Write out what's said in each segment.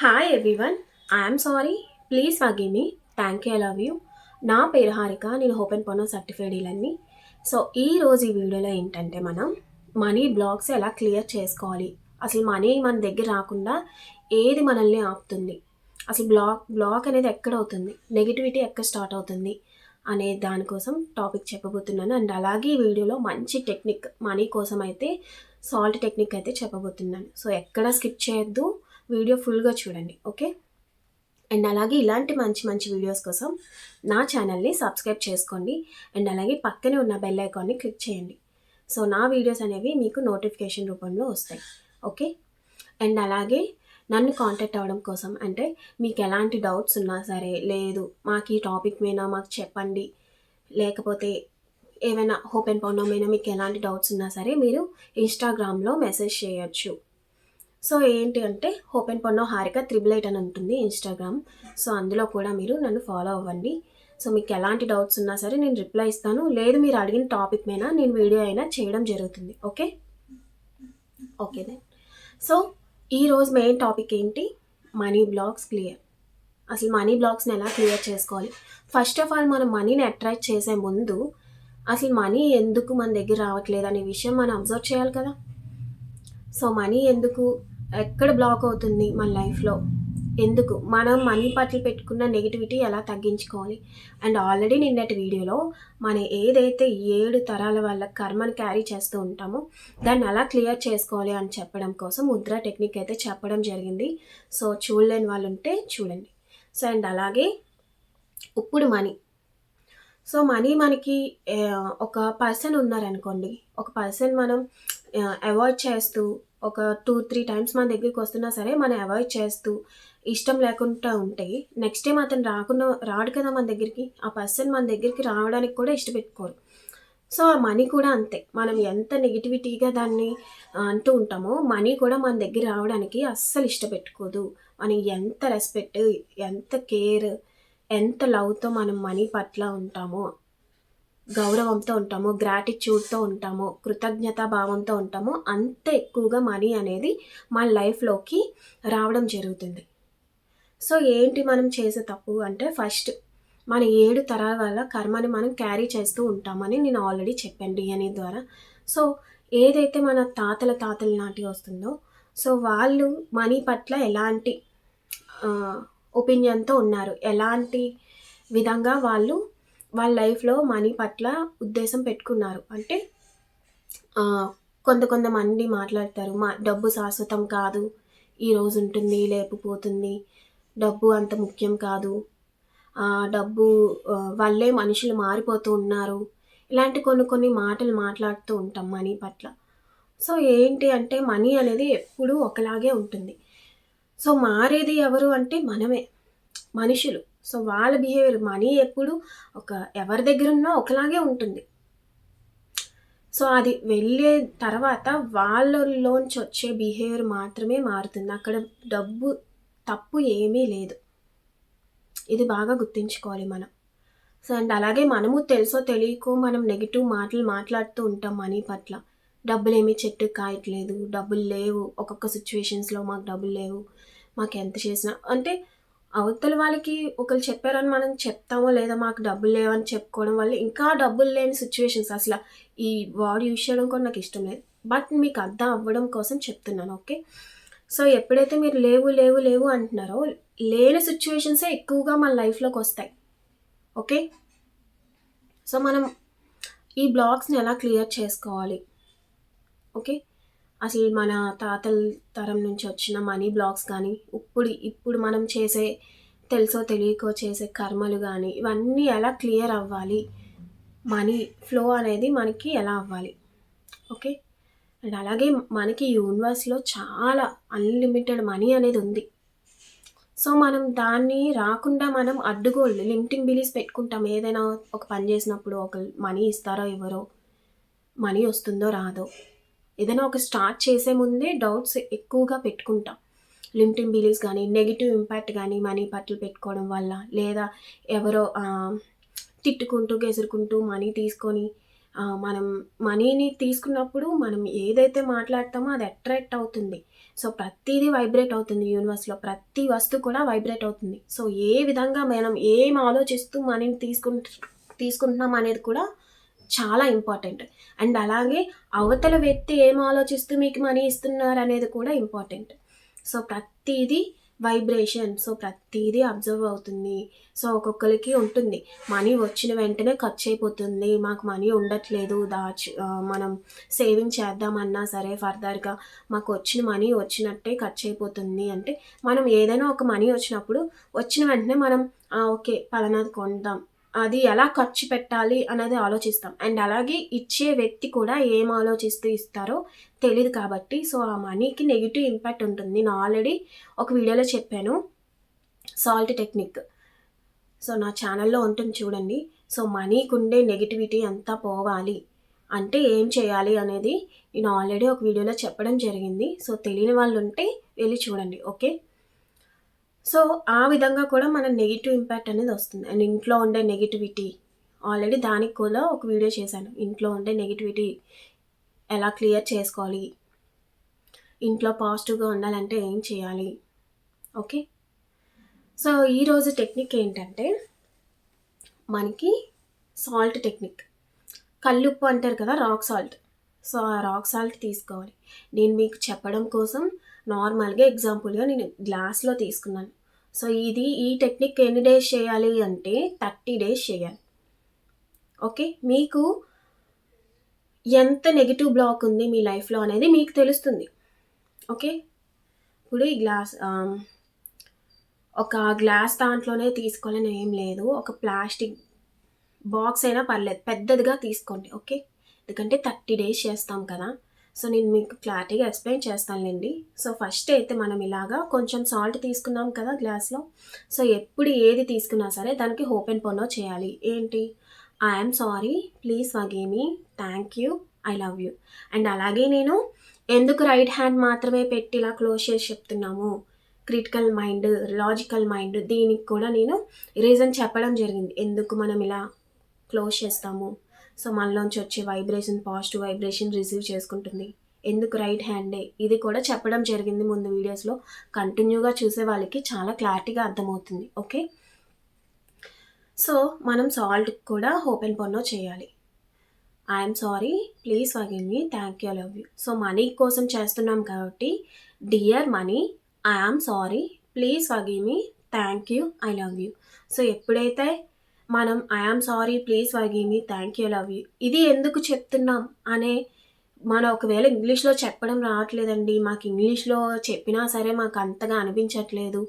Hi everyone I'm sorry please forgive me thank you I love you నా పేరు హారిక. నేను open పొన్న certified ఇవన్నీ so ఈ రోజు ఈ వీడియోలో ఏంటంటే మనం మనీ బ్లాక్స్ ఎలా క్లియర్ చేసుకోవాలి? అసలు మనీ మన దగ్గర రాకుండా ఏది మనల్ని ఆపుతుంది? అసలు బ్లాక్ బ్లాక్ అనేది ఎక్కడ అవుతుంది? నెగిటివిటీ ఎక్కడ స్టార్ట్ అవుతుంది? అనే దానికోసం టాపిక్ చెప్పబోతున్నాను. అండ్ అలాగే ఈ వీడియోలో మంచి టెక్నిక్ మనీ కోసం అయితే సాల్ట్ టెక్నిక్ అయితే చెప్పబోతున్నాను. సో ఎక్కడ స్కిప్ చేయొద్దు. వీడియో ఫుల్గా చూడండి ఓకే? అండ్ అలాగే ఇలాంటి మంచి మంచి వీడియోస్ కోసం నా ఛానల్ని సబ్స్క్రైబ్ చేసుకోండి. అండ్ అలాగే పక్కనే ఉన్న బెల్ ఐకాన్ని క్లిక్ చేయండి. సో నా వీడియోస్ అనేవి మీకు నోటిఫికేషన్ రూపంలో వస్తాయి ఓకే? అండ్ అలాగే నన్ను కాంటాక్ట్ అవ్వడం కోసం అంటే మీకు ఎలాంటి డౌట్స్ ఉన్నా సరే లేదు మాకు ఈ టాపిక్ మీద మాకు చెప్పండి. లేకపోతే ఏమైనా హోప్ అండ్ పౌండర్ మీకు ఎలాంటి డౌట్స్ ఉన్నా సరే మీరు ఇన్స్టాగ్రామ్లో మెసేజ్ చేయొచ్చు. సో ఏంటి అంటే హోప్ అండ్ పొన్నో హారిక త్రిబుల్ ఎయిట్ అని ఉంటుంది ఇన్స్టాగ్రామ్. సో అందులో కూడా మీరు నన్ను ఫాలో అవ్వండి. సో మీకు ఎలాంటి డౌట్స్ ఉన్నా సరే నేను రిప్లై ఇస్తాను. లేదు మీరు అడిగిన టాపిక్ మీద నేను వీడియో అయినా చేయడం జరుగుతుంది. ఓకే? Okay then. సో ఈరోజు మెయిన్ టాపిక్ ఏంటి? Money blocks clear. అసలు మనీ బ్లాగ్స్ని ఎలా క్లియర్ చేసుకోవాలి? ఫస్ట్ ఆఫ్ ఆల్ మనం మనీని అట్రాక్ట్ చేసే ముందు అసలు మనీ ఎందుకు మన దగ్గర రావట్లేదు అనే విషయం మనం అబ్జర్వ్ చేయాలి కదా. సో మనీ ఎందుకు ఎక్కడ బ్లాక్ అవుతుంది మన లైఫ్లో? ఎందుకు? మనం మనీ పట్ల పెట్టుకున్న నెగిటివిటీ ఎలా తగ్గించుకోవాలి? అండ్ ఆల్రెడీ నిన్నటి వీడియోలో మనం ఏదైతే ఏడు తరాల వాళ్ళ కర్మని క్యారీ చేస్తూ ఉంటామో దాన్ని ఎలా క్లియర్ చేసుకోవాలి అని చెప్పడం కోసం ముద్ర టెక్నిక్ అయితే చెప్పడం జరిగింది. సో చూడలేని వాళ్ళు ఉంటే చూడండి. సో అండ్ అలాగే ఇప్పుడు మనీ. సో మనీ మనకి ఒక పర్సన్ ఉన్నారనుకోండి. ఒక పర్సన్ మనం అవాయిడ్ చేస్తూ ఒక టూ త్రీ టైమ్స్ మన దగ్గరికి వస్తున్నా సరే మనం అవాయిడ్ చేస్తూ ఇష్టం లేకుండా ఉంటే నెక్స్ట్ టైం అతను రాకుండా రాడు కదా మన దగ్గరికి ఆ పర్సన్ మన దగ్గరికి రావడానికి కూడా ఇష్టపెట్టుకోరు. సో ఆ మనీ కూడా అంతే. మనం ఎంత నెగిటివిటీగా దాన్ని అంటూ ఉంటామో మనీ కూడా మన దగ్గర రావడానికి అస్సలు ఇష్టపెట్టుకోదు. మనం ఎంత రెస్పెక్ట్ ఎంత కేర్ ఎంత లవ్తో మనం మనీ పట్ల ఉంటామో గౌరవంతో ఉంటామో గ్రాటిట్యూడ్తో ఉంటామో కృతజ్ఞతా భావంతో ఉంటామో. అంత ఎక్కువగా మనీ అనేది మన లైఫ్లోకి రావడం జరుగుతుంది. సో ఏంటి మనం చేసే తప్పు అంటే ఫస్ట్ మన ఏడు తరాల కర్మని మనం క్యారీ చేస్తూ ఉంటామని నేను ఆల్రెడీ చెప్పాను డిఎన్ఏ ద్వారా. సో ఏదైతే మన తాతల తాతల నాటి వస్తుందో సో వాళ్ళు మనీ పట్ల ఎలాంటి ఒపీనియన్తో ఉన్నారు? ఎలాంటి విధంగా వాళ్ళు వాళ్ళ లైఫ్లో మనీ పట్ల ఉద్దేశం పెట్టుకున్నారు. అంటే కొంత కొంతమంది మాట్లాడతారు మా డబ్బు శాశ్వతం కాదు ఈరోజు ఉంటుంది లేకపోతుంది డబ్బు అంత ముఖ్యం కాదు డబ్బు వాళ్ళే వల్లే మనుషులు మారిపోతూ ఉన్నారు. ఇలాంటి కొన్ని కొన్ని మాటలు మాట్లాడుతూ ఉంటాం మనీ పట్ల. సో ఏంటి అంటే మనీ అనేది ఎప్పుడూ ఒకలాగే ఉంటుంది. సో మారేది ఎవరు అంటే మనమే మనుషులు. సో వాళ్ళ బిహేవియర్ మనీ ఎప్పుడు ఒక ఎవరి దగ్గర ఉన్నా ఒకలాగే ఉంటుంది. సో అది వెళ్ళే తర్వాత వాళ్ళలోంచి వచ్చే బిహేవియర్ మాత్రమే మారుతుంది. అక్కడ డబ్బు తప్పు ఏమీ లేదు. ఇది బాగా గుర్తుంచుకోవాలి మనం. సో అండ్ అలాగే మనము తెలుసో తెలియకో మనం నెగిటివ్ మాటలు మాట్లాడుతూ ఉంటాం మనీ పట్ల. డబ్బులు ఏమీ చెట్టు కాయట్లేదు డబ్బులు లేవు. ఒక్కొక్క సిచ్యువేషన్స్లో మాకు డబ్బులు లేవు. మాకు ఎంత చేసినా అంటే అవతల వాళ్ళకి ఒకరు చెప్పారని మనం చెప్తామో లేదా మాకు డబ్బులు లేవని చెప్పుకోవడం వల్ల ఇంకా డబ్బులు లేని సిచ్యువేషన్స్ అసలు ఈ వర్డ్ యూజ్ చేయడం కూడా నాకు ఇష్టం లేదు. బట్ మీకు అర్థం అవ్వడం కోసం చెప్తున్నాను ఓకే సో ఎప్పుడైతే మీరు లేవు లేవు లేవు అంటున్నారో లేని సిచ్యువేషన్సే ఎక్కువగా మన లైఫ్లోకి వస్తాయి ఓకే సో మనం ఈ బ్లాగ్స్ని ఎలా క్లియర్ చేసుకోవాలి ఓకే అసలు మన తాతల తరం నుంచి వచ్చిన మనీ బ్లాగ్స్ కానీ ఇప్పుడు ఇప్పుడు మనం చేసే తెలుసో తెలియకో చేసే కర్మలు కానీ ఇవన్నీ ఎలా క్లియర్ అవ్వాలి? మనీ ఫ్లో అనేది మనకి ఎలా అవ్వాలి? ఓకే? అండ్ అలాగే మనకి యూనివర్స్లో చాలా అన్లిమిటెడ్ మనీ అనేది ఉంది. సో మనం దాన్ని రాకుండా మనం అడ్డుగోళ్ళు లిమిటింగ్ బిలీస్ పెట్టుకుంటాం. ఏదైనా ఒక పని చేసినప్పుడు ఒక మనీ ఇస్తారో ఎవరో మనీ వస్తుందో రాదో. ఏదైనా ఒక స్టార్ట్ చేసే ముందే డౌట్స్ ఎక్కువగా పెట్టుకుంటాం. లిమిటింగ్ బిలీవ్స్ కానీ నెగిటివ్ ఇంపాక్ట్ కానీ మనీ పట్ల పెట్టుకోవడం వల్ల లేదా ఎవరో తిట్టుకుంటూ గెసురుకుంటూ మనీ తీసుకొని మనం మనీని తీసుకున్నప్పుడు మనం ఏదైతే మాట్లాడతామో అది అట్రాక్ట్ అవుతుంది. సో ప్రతిదీ వైబ్రేట్ అవుతుంది యూనివర్స్లో. ప్రతి వస్తువు కూడా వైబ్రేట్ అవుతుంది. సో ఏ విధంగా మనం ఏం ఆలోచిస్తూ మనీని తీసుకుంటు తీసుకుంటున్నాం అనేది కూడా చాలా ఇంపార్టెంట్. అండ్ అలాగే అవతల వ్యక్తి ఏం ఆలోచిస్తూ మీకు మనీ ఇస్తున్నారు అనేది కూడా ఇంపార్టెంట్. సో ప్రతిదీ వైబ్రేషన్ సో ప్రతిదీ అబ్జర్వ్ అవుతుంది. సో ఒక్కొక్కరికి ఉంటుంది. మనీ వచ్చిన వెంటనే ఖర్చు అయిపోతుంది. మాకు మనీ ఉండట్లేదు. దాచి మనం సేవింగ్ చేద్దామన్నా సరే ఫర్దర్గా మాకు వచ్చిన మనీ వచ్చినట్టే ఖర్చు అయిపోతుంది అంటే మనం ఏదైనా ఒక మనీ వచ్చినప్పుడు వచ్చిన వెంటనే మనం ఓకే పలానాది కొందాం. అది ఎలా ఖర్చు పెట్టాలి అనేది ఆలోచిస్తాం. అండ్ అలాగే ఇచ్చే వ్యక్తి కూడా ఏం ఆలోచిస్తూ ఇస్తారో తెలియదు కాబట్టి సో ఆ మనీకి నెగిటివ్ ఇంపాక్ట్ ఉంటుంది. నేను ఆల్రెడీ ఒక వీడియోలో చెప్పాను సాల్ట్ టెక్నిక్. సో నా ఛానల్లో ఉంటుంది చూడండి. సో మనీకి ఉండే నెగిటివిటీ అంతా పోవాలి. అంటే ఏం చేయాలి అనేది నేను ఆల్రెడీ ఒక వీడియోలో చెప్పడం జరిగింది. సో తెలియని వాళ్ళు ఉంటే వెళ్ళి చూడండి ఓకే? సో ఆ విధంగా కూడా మన నెగిటివ్ ఇంపాక్ట్ అనేది వస్తుంది. అండ్ ఇంట్లో ఉండే నెగిటివిటీ ఆల్రెడీ దానికి కూడా ఒక వీడియో చేశాను. ఇంట్లో ఉండే నెగిటివిటీ ఎలా క్లియర్ చేసుకోవాలి? ఇంట్లో పాజిటివ్గా ఉండాలంటే ఏం చేయాలి? ఓకే? సో ఈరోజు టెక్నిక్ ఏంటంటే మనకి సాల్ట్ టెక్నిక్ కల్లుప్పు అంటారు కదా రాక్ సాల్ట్ సో ఆ రాక్ సాల్ట్ తీసుకోవాలి. నేను మీకు చెప్పడం కోసం నార్మల్గా ఎగ్జాంపుల్గా నేను గ్లాస్లో తీసుకున్నాను. సో ఇది ఈ టెక్నిక్ ఎన్ని డేస్ చేయాలి అంటే థర్టీ డేస్ చేయాలి. ఓకే? మీకు ఎంత నెగిటివ్ బ్లాక్ ఉంది మీ లైఫ్లో అనేది మీకు తెలుస్తుంది. ఓకే? ఇప్పుడు ఈ గ్లాస్ ఒక గ్లాస్ దాంట్లోనే తీసుకోవాలని ఏం లేదు. ఒక ప్లాస్టిక్ బాక్స్ అయినా పర్లేదు. పెద్దదిగా తీసుకోండి. ఓకే? ఎందుకంటే థర్టీ డేస్ చేస్తాం కదా. సో నేను మీకు క్లారిటీగా ఎక్స్ప్లెయిన్ చేస్తానులేండి. సో ఫస్ట్ అయితే మనం ఇలాగా కొంచెం సాల్ట్ తీసుకున్నాం కదా గ్లాస్లో. సో ఎప్పుడు ఏది తీసుకున్నా సరే దానికి ఓపెన్ పొన్నో చేయాలి. ఏంటి? I'm sorry please forgive thank you I love you and అలాగే నేను ఎందుకు రైట్ హ్యాండ్ మాత్రమే పెట్టి ఇలా క్లోజ్ చేసి చెప్తున్నాము? క్రిటికల్ మైండ్ లాజికల్ మైండ్ దీనికి కూడా నేను రీజన్ చెప్పడం జరిగింది. ఎందుకు మనం ఇలా క్లోజ్ చేస్తాము? సో మనలోంచి వచ్చే వైబ్రేషన్ పాజిటివ్ వైబ్రేషన్ రిసీవ్ చేసుకుంటుంది. ఎందుకు రైట్ హ్యాండే ఇది కూడా చెప్పడం జరిగింది ముందు వీడియోస్లో కంటిన్యూగా చూసే వాళ్ళకి చాలా క్లారిటీగా అర్థమవుతుంది. ఓకే సో మనం సాల్ట్ కూడా ఓపెన్ పొన్నో చేయాలి. I'm sorry please forgive me thank you love you so money కోసం చేస్తున్నాం కాబట్టి dear money I'm sorry please forgive me thank you I love you so ఎప్పుడైతే మనం I'm sorry please forgive me thank you love you ఇది ఎందుకు చెప్తున్నాం అనే మనం ఒకవేళ ఇంగ్లీష్లో చెప్పడం రావట్లేదండి. మాకు ఇంగ్లీష్లో చెప్పినా సరే మాకు అంతగా అనిపించట్లేదు.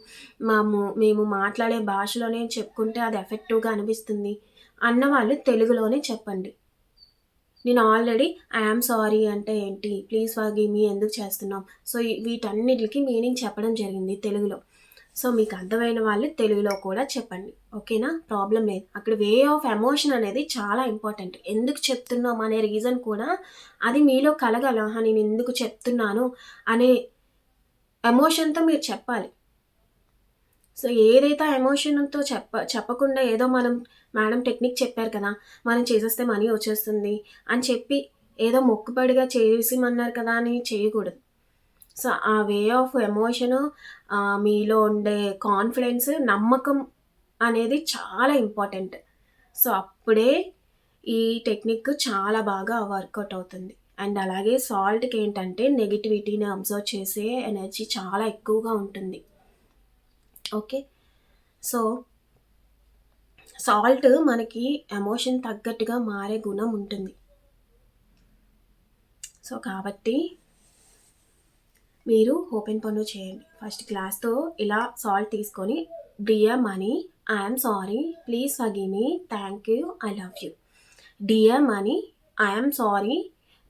మాము మేము మాట్లాడే భాషలోనే చెప్పుకుంటే అది ఎఫెక్టివ్గా అనిపిస్తుంది అన్న వాళ్ళు తెలుగులోనే చెప్పండి. నేను ఆల్రెడీ ఐఆమ్ సారీ అంటే ఏంటి? ప్లీజ్ ఫర్గివ్ మీ ఎందుకు చేస్తున్నాం సో వీటన్నిటికి మీనింగ్ చెప్పడం జరిగింది తెలుగులో. సో మీకు అర్థమైన వాళ్ళు తెలుగులో కూడా చెప్పండి. ఓకేనా? ప్రాబ్లం లేదు. అక్కడ వే ఆఫ్ ఎమోషన్ అనేది చాలా ఇంపార్టెంట్. ఎందుకు చెప్తున్నాం అనే రీజన్ కూడా అది మీలో కలగల. నేను ఎందుకు చెప్తున్నాను అనే ఎమోషన్తో మీరు చెప్పాలి. సో ఏదైతే ఎమోషన్తో చెప్ప చెప్పకుండా ఏదో మనం మేడం టెక్నిక్ చెప్పారు కదా మనం చేసేస్తే మనీ వచ్చేస్తుంది అని చెప్పి ఏదో మొక్కుబడిగా చేసిమన్నారు కదా అని చేయకూడదు. సో ఆ వే ఆఫ్ ఎమోషను మీలో ఉండే కాన్ఫిడెన్స్ నమ్మకం అనేది చాలా ఇంపార్టెంట్ సో అప్పుడే ఈ టెక్నిక్ చాలా బాగా వర్కౌట్ అవుతుంది. అండ్ అలాగే సాల్ట్కి ఏంటంటే నెగిటివిటీని అబ్జర్వ్ చేసే ఎనర్జీ చాలా ఎక్కువగా ఉంటుంది. ఓకే సో సాల్ట్ మనకి ఎమోషన్ తగ్గట్టుగా మారే గుణం ఉంటుంది. సో కాబట్టి మీరు ఓపెన్ పన్ను చేయండి. ఫస్ట్ గ్లాస్తో ఇలా సాల్ట్ తీసుకొని dear money I'm sorry please forgive me thank you I love you. Dear money I'm sorry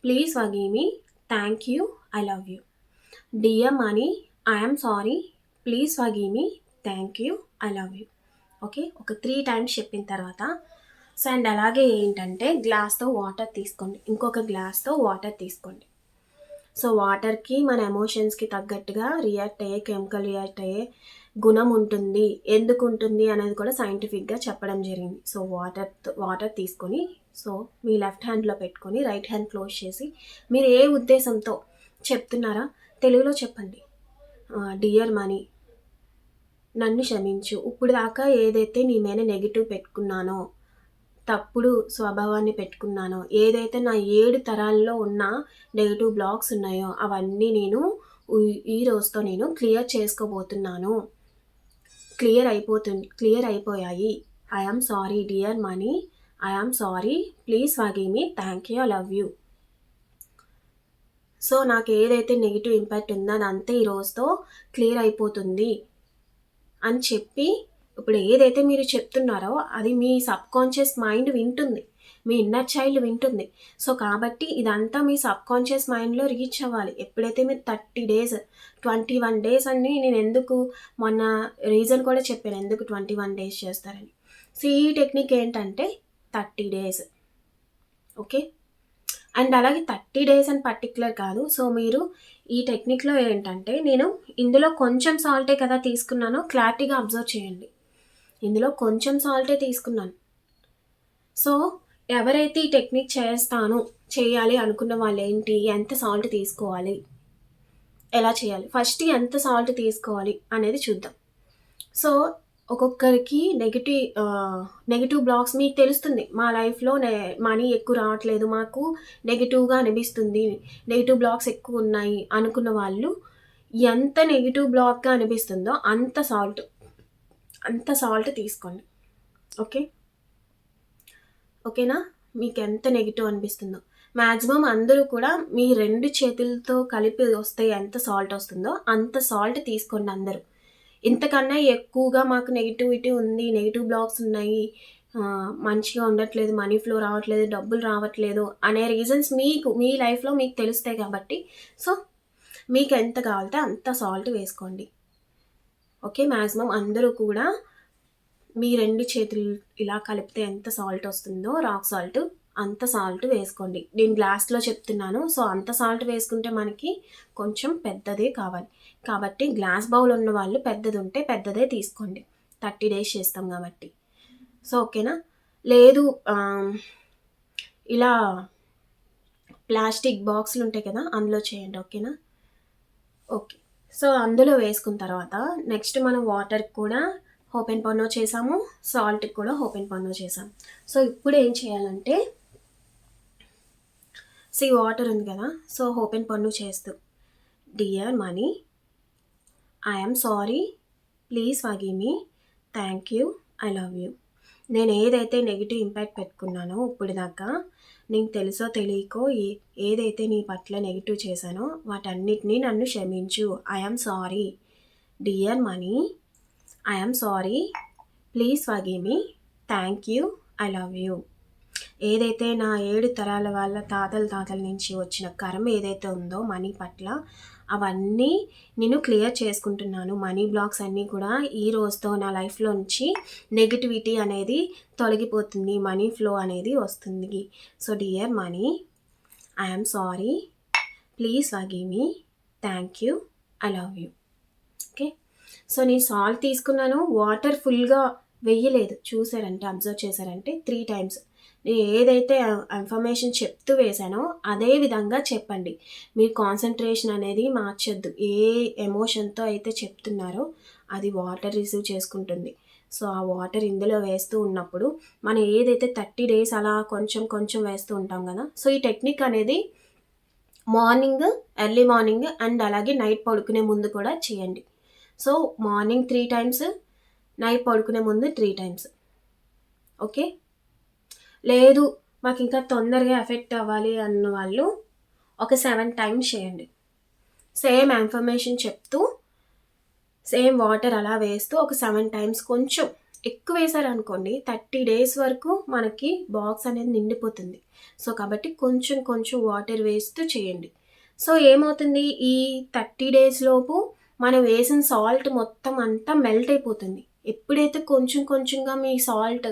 please forgive me thank you I love you. Dear money I'm sorry please forgive me thank you I love you. Okay? ఒక three times చెప్పిన తర్వాత so and అలాగే ఏంటంటే గ్లాస్తో water తీసుకోండి. ఇంకొక గ్లాస్తో water తీసుకోండి. సో వాటర్కి మన ఎమోషన్స్కి తగ్గట్టుగా రియాక్ట్ అయ్యే కెమికల్ రియాక్ట్ అయ్యే గుణం ఉంటుంది. ఎందుకు ఉంటుంది అనేది కూడా సైంటిఫిక్గా చెప్పడం జరిగింది. సో వాటర్ వాటర్ తీసుకొని సో మీ లెఫ్ట్ హ్యాండ్లో పెట్టుకొని రైట్ హ్యాండ్ క్లోజ్ చేసి మీరు ఏ ఉద్దేశంతో చెప్తున్నారా? తెలుగులో చెప్పండి. డియర్ మనీ నన్ను క్షమించు. ఇప్పుడు దాకా ఏదైతే నీ మీద నెగిటివ్ పెట్టుకున్నానో తప్పుడు స్వభావాన్ని పెట్టుకున్నానో. ఏదైతే నా ఏడు తరాల్లో ఉన్న నెగిటివ్ బ్లాక్స్ ఉన్నాయో అవన్నీ నేను ఈ- రోజుతో నేను క్లియర్ చేసుకోబోతున్నాను. క్లియర్ అయిపోతు క్లియర్ అయిపోయాయి. I am sorry dear money. I am sorry. Please వాగి me. Thank you. Love you. So నాకు ఏదైతే నెగిటివ్ ఇంపాక్ట్ ఉందో అదంతా ఈ రోజుతో క్లియర్ అయిపోతుంది అని చెప్పి ఇప్పుడు ఏదైతే మీరు చెప్తున్నారో అది మీ సబ్ కాన్షియస్ మైండ్ వింటుంది. మీ ఇన్నర్ చైల్డ్ వింటుంది. సో కాబట్టి ఇదంతా మీ సబ్ కాన్షియస్ మైండ్లో రీచ్ అవ్వాలి. ఎప్పుడైతే మీరు thirty days twenty one days అని నేను ఎందుకు మొన్న రీజన్ కూడా చెప్పాను. ఎందుకు ట్వంటీ వన్ డేస్ చేస్తారని. సో ఈ టెక్నిక్ ఏంటంటే థర్టీ డేస్. ఓకే? అండ్ అలాగే థర్టీ డేస్ అని పర్టికులర్ కాదు. సో మీరు ఈ టెక్నిక్లో ఏంటంటే నేను ఇందులో కొంచెం సాల్టే కదా తీసుకున్నానో. క్లారిటీగా అబ్జర్వ్ చేయండి. ఇందులో కొంచెం సాల్టే తీసుకున్నాను. సో ఎవరైతే ఈ టెక్నిక్ చేస్తాను చేయాలి అనుకున్న వాళ్ళు ఏంటి ఎంత సాల్ట్ తీసుకోవాలి ఎలా చేయాలి ఫస్ట్ ఎంత సాల్ట్ తీసుకోవాలి అనేది చూద్దాం. సో ఒక్కొక్కరికి నెగిటివ్ నెగిటివ్ బ్లాక్స్ మీకు తెలుస్తుంది. మా లైఫ్లో మనీ ఎక్కువ రావట్లేదు మాకు నెగిటివ్గా అనిపిస్తుంది నెగిటివ్ బ్లాక్స్ ఎక్కువ ఉన్నాయి అనుకున్న వాళ్ళు ఎంత నెగిటివ్ బ్లాక్గా అనిపిస్తుందో అంత సాల్ట్. అంత సాల్ట్ తీసుకోండి. ఓకే? ఓకేనా? మీకు ఎంత నెగిటివ్ అనిపిస్తుందో. మ్యాక్సిమం అందరూ కూడా మీ రెండు చేతులతో కలిపి వస్తే ఎంత సాల్ట్ వస్తుందో అంత సాల్ట్ తీసుకోండి అందరూ. ఇంతకన్నా ఎక్కువగా మాకు నెగిటివిటీ ఉంది నెగిటివ్ బ్లాక్స్ ఉన్నాయి. మంచిగా ఉండట్లేదు మనీ ఫ్లో రావట్లేదు డబ్బులు రావట్లేదు అనే రీజన్స్ మీకు మీ లైఫ్లో మీకు తెలుస్తాయి కాబట్టి. సో మీకు ఎంత కావాలంటే అంత సాల్ట్ వేసుకోండి. ఓకే మ్యాక్సిమం అందరూ కూడా మీ రెండు చేతులు ఇలా కలిపితే ఎంత సాల్ట్ వస్తుందో రాక్ సాల్ట్ అంత సాల్ట్ వేసుకోండి. నేను గ్లాస్లో చెప్తున్నాను సో అంత సాల్ట్ వేసుకుంటే మనకి కొంచెం పెద్దదే కావాలి. కాబట్టి గ్లాస్ బౌల్ ఉన్న వాళ్ళు పెద్దది ఉంటే పెద్దదే తీసుకోండి. థర్టీ డేస్ చేస్తాం కాబట్టి. సో ఓకేనా? లేదు ఇలా ప్లాస్టిక్ బాక్సులు ఉంటాయి కదా అందులో చేయండి. ఓకేనా? ఓకే. సో అందులో వేసుకున్న తర్వాత నెక్స్ట్ మనం వాటర్ కూడా ఓపెన్ పన్నో చేసాము సాల్ట్కి కూడా ఓపెన్ పన్నో చేసాం. సో ఇప్పుడు ఏం చేయాలంటే సి వాటర్ ఉంది కదా సో ఓపెన్ పన్ను చేస్తూ. Dear money I'm sorry please forgive me thank you I love you. నేను ఏదైతే నెగిటివ్ ఇంపాక్ట్ పెట్టుకున్నానో ఇప్పుడు దాకా నీకు తెలుసో తెలియకో ఏ ఏదైతే నీ పట్ల నెగిటివ్ చేశానో వాటన్నిటినీ నన్ను క్షమించు. I'm sorry dear money I'm sorry please forgive me thank you I love you ఏదైతే నా ఏడు తరాల వాళ్ళ తాతల తాతల నుంచి వచ్చిన కర్మ ఏదైతే ఉందో మనీ పట్ల అవన్నీ నేను క్లియర్ చేసుకుంటున్నాను. మనీ బ్లాక్స్ అన్నీ కూడా ఈ రోజుతో నా లైఫ్లో నుంచి నెగిటివిటీ అనేది తొలగిపోతుంది. మనీ ఫ్లో అనేది వస్తుంది. So dear money I'm sorry. Please forgive me. Thank you. I love you. Okay? So నేను సాల్ట్ తీసుకున్నాను. వాటర్ ఫుల్గా వెయ్యలేదు చూసారంటే అబ్జర్వ్ చేశారంటే త్రీ టైమ్స్. నేను ఏదైతే ఇన్ఫర్మేషన్ చెప్తూ వేశానో అదే విధంగా చెప్పండి. మీరు కాన్సన్ట్రేషన్ అనేది మార్చొద్దు. ఏ ఎమోషన్తో అయితే చెప్తున్నారో అది వాటర్ రిసీవ్ చేసుకుంటుంది. సో ఆ వాటర్ ఇందులో వేస్తూ ఉన్నప్పుడు మనం ఏదైతే థర్టీ డేస్ అలా కొంచెం కొంచెం వేస్తూ ఉంటాం కదా సో ఈ టెక్నిక్ అనేది మార్నింగ్ ఎర్లీ మార్నింగ్ అండ్ అలాగే నైట్ పడుకునే ముందు కూడా చేయండి. So morning three times night పడుకునే ముందు త్రీ టైమ్స్ ఓకే లేదు మాకు ఇంకా తొందరగా ఎఫెక్ట్ అవ్వాలి అన్న వాళ్ళు ఒక సెవెన్ టైమ్స్ చేయండి. సేమ్ ఇన్ఫర్మేషన్ చెప్తూ సేమ్ వాటర్ అలా వేస్తూ ఒక సెవెన్ టైమ్స్ కొంచెం ఎక్కువ వేశారనుకోండి థర్టీ డేస్ వరకు మనకి బాక్స్ అనేది నిండిపోతుంది. సో కాబట్టి కొంచెం కొంచెం వాటర్ వేస్తూ చేయండి. సో ఏమవుతుంది? ఈ థర్టీ డేస్ లోపు మనం వేసిన సాల్ట్ మొత్తం అంతా మెల్ట్ అయిపోతుంది. ఎప్పుడైతే కొంచెం కొంచెంగా మీ సాల్ట్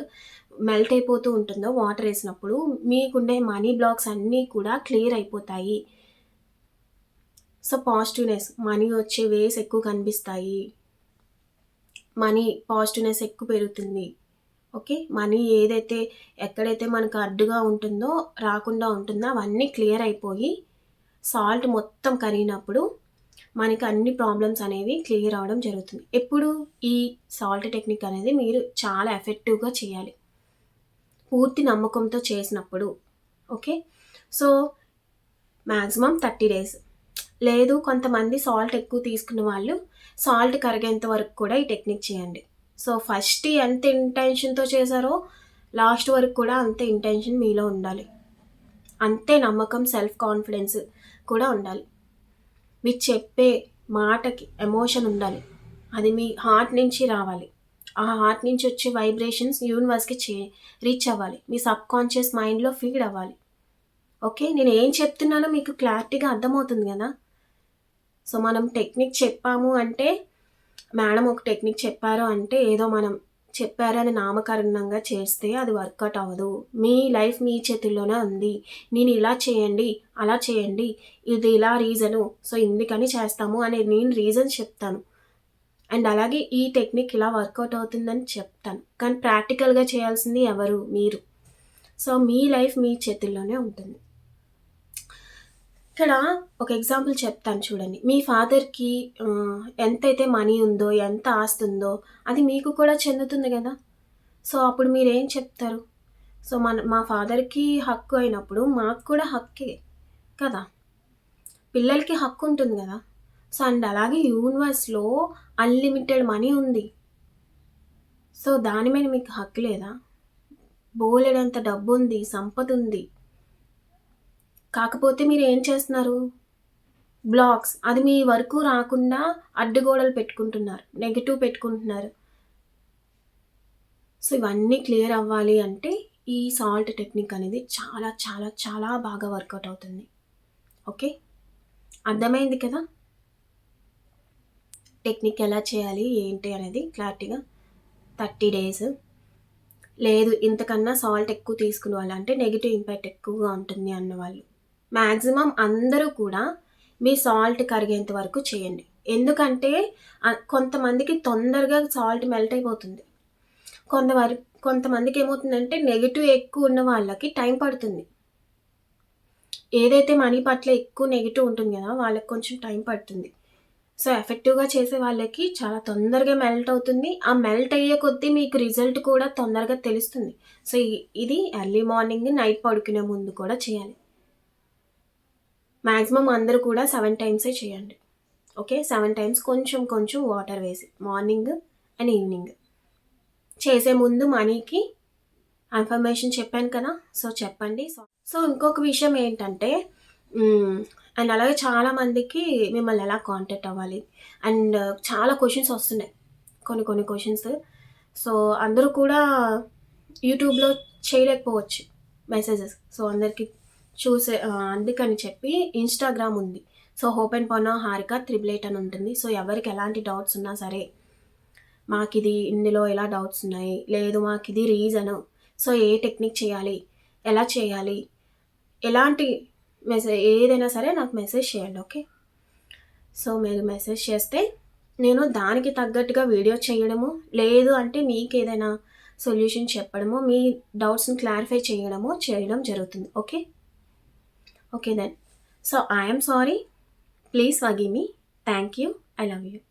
మెల్ట్ అయిపోతూ ఉంటుందో వాటర్ వేసినప్పుడు మీకుండే మనీ బ్లాక్స్ అన్నీ కూడా క్లియర్ అయిపోతాయి. సో పాజిటివ్నెస్ మనీ వచ్చే వేస్ ఎక్కువ కనిపిస్తాయి. మనీ పాజిటివ్నెస్ ఎక్కువ పెరుగుతుంది. ఓకే మనీ ఏదైతే ఎక్కడైతే మనకు అడ్డుగా ఉంటుందో రాకుండా ఉంటుందో అవన్నీ క్లియర్ అయిపోయి సాల్ట్ మొత్తం కరిగినప్పుడు మనకి అన్ని ప్రాబ్లమ్స్ అనేవి క్లియర్ అవడం జరుగుతుంది. ఎప్పుడు ఈ సాల్ట్ టెక్నిక్ అనేది మీరు చాలా ఎఫెక్టివ్గా చేయాలి. పూర్తి నమ్మకంతో చేసినప్పుడు okay? So maximum thirty days. లేదు కొంతమంది సాల్ట్ ఎక్కువ తీసుకున్న వాళ్ళు సాల్ట్ కరిగేంత వరకు కూడా ఈ టెక్నిక్ చేయండి. సో ఫస్ట్ ఎంత ఇంటెన్షన్తో చేశారో లాస్ట్ వరకు కూడా అంతే ఇంటెన్షన్ మీలో ఉండాలి. అంతే నమ్మకం సెల్ఫ్ కాన్ఫిడెన్స్ కూడా ఉండాలి. మీరు చెప్పే మాటకి ఎమోషన్ ఉండాలి. అది మీ హార్ట్ నుంచి రావాలి. ఆ హార్ట్ నుంచి వచ్చే వైబ్రేషన్స్ యూనివర్స్కి చే రీచ్ అవ్వాలి. మీ సబ్ కాన్షియస్ మైండ్లో ఫీడ్ అవ్వాలి. ఓకే నేను ఏం చెప్తున్నానో మీకు క్లారిటీగా అర్థమవుతుంది కదా? సో మనం టెక్నిక్ చెప్పాము అంటే మేడం ఒక టెక్నిక్ చెప్పారు అంటే ఏదో మనం చెప్పారని నామకరణంగా చేస్తే అది వర్కౌట్ అవ్వదు. మీ లైఫ్ మీ చేతుల్లోనే ఉంది. నేను ఇలా చేయండి అలా చేయండి. ఇది ఇలా రీజను సో ఇందుకని చేస్తాము అనే నేను రీజన్ చెప్తాను. అండ్ అలాగే ఈ టెక్నిక్ ఇలా వర్కౌట్ అవుతుందని చెప్తాను. కానీ ప్రాక్టికల్గా చేయాల్సింది ఎవరు? మీరు. సో మీ లైఫ్ మీ చేతుల్లోనే ఉంటుంది. ఇక్కడ ఒక ఎగ్జాంపుల్ చెప్తాను చూడండి. మీ ఫాదర్కి ఎంతైతే మనీ ఉందో ఎంత ఆస్తి ఉందో అది మీకు కూడా చెందుతుంది కదా? సో అప్పుడు మీరేం చెప్తారు? సో మన మా ఫాదర్కి హక్కు అయినప్పుడు మాకు కూడా హక్కే కదా? పిల్లలకి హక్కు ఉంటుంది కదా? సో అండ్ అలాగే యూనివర్స్లో అన్లిమిటెడ్ మనీ ఉంది. సో దాని మీద మీకు హక్కు లేదా? బోలెడంత డబ్బు ఉంది సంపద ఉంది కాకపోతే మీరు ఏం చేస్తున్నారు? బ్లాక్స్. అది మీ వరకు రాకుండా అడ్డుగోడలు పెట్టుకుంటున్నారు. నెగిటివ్ పెట్టుకుంటున్నారు. సో ఇవన్నీ క్లియర్ అవ్వాలి అంటే ఈ సాల్ట్ టెక్నిక్ అనేది చాలా చాలా చాలా బాగా వర్కౌట్ అవుతుంది. ఓకే? అర్థమైంది కదా? టెక్నిక్ ఎలా చేయాలి ఏంటి అనేది క్లారిటీగా థర్టీ డేస్. లేదు ఇంతకన్నా సాల్ట్ ఎక్కువ తీసుకునే వాళ్ళు అంటే నెగిటివ్ ఇంపాక్ట్ ఎక్కువగా ఉంటుంది అన్న వాళ్ళు. మ్యాక్సిమం అందరూ కూడా మీ సాల్ట్ కరిగేంత వరకు చేయండి. ఎందుకంటే కొంతమందికి తొందరగా సాల్ట్ మెల్ట్ అయిపోతుంది. కొంతవర కొంతమందికి ఏమవుతుందంటే నెగిటివ్ ఎక్కువ ఉన్న వాళ్ళకి టైం పడుతుంది. ఏదైతే మనీ పట్ల ఎక్కువ నెగిటివ్ ఉంటుంది కదా వాళ్ళకి కొంచెం టైం పడుతుంది. సో ఎఫెక్టివ్గా చేసే వాళ్ళకి చాలా తొందరగా మెల్ట్ అవుతుంది. ఆ మెల్ట్ అయ్యే కొద్దీ మీకు రిజల్ట్ కూడా తొందరగా తెలుస్తుంది. సో ఇది ఎర్లీ మార్నింగ్ నైట్ పడుకునే ముందు కూడా చేయాలి. మ్యాక్సిమం అందరూ కూడా సెవెన్ టైమ్సే చేయండి. ఓకే? సెవెన్ టైమ్స్ కొంచెం కొంచెం వాటర్ వేసి మార్నింగ్ అండ్ ఈవినింగ్ చేసే ముందు మనీకి ఇన్ఫర్మేషన్ చెప్పాను కదా? సో చెప్పండి. సో ఇంకొక విషయం ఏంటంటే అండ్ అలాగే చాలామందికి మిమ్మల్ని ఎలా కాంటాక్ట్ అవ్వాలి? అండ్ చాలా క్వశ్చన్స్ వస్తున్నాయి. కొన్ని కొన్ని క్వశ్చన్స్ సో అందరూ కూడా యూట్యూబ్లో చేయలేకపోవచ్చు మెసేజెస్ సో అందరికీ చూసే అందుకని చెప్పి ఇన్స్టాగ్రామ్ ఉంది. సో హోప్ అండ్ పనో హారిక త్రిబుల్ ఎయిట్ అని ఉంటుంది. సో ఎవరికి ఎలాంటి డౌట్స్ ఉన్నా సరే మాకు ఇది ఇందులో ఎలా డౌట్స్ ఉన్నాయి? లేదు మాకు ఇది రీజను సో ఏ టెక్నిక్ చేయాలి? ఎలా చేయాలి? ఎలాంటి మెసేజ్ ఏదైనా సరే నాకు మెసేజ్ చేయండి ఓకే? సో మీరు మెసేజ్ చేస్తే నేను దానికి తగ్గట్టుగా వీడియో చేయడము లేదు అంటే మీకు ఏదైనా సొల్యూషన్ చెప్పడము మీ డౌట్స్ని క్లారిఫై చేయడము చేయడం జరుగుతుంది okay? Okay then. So I'm sorry. Please Please me. Thank you. I love you.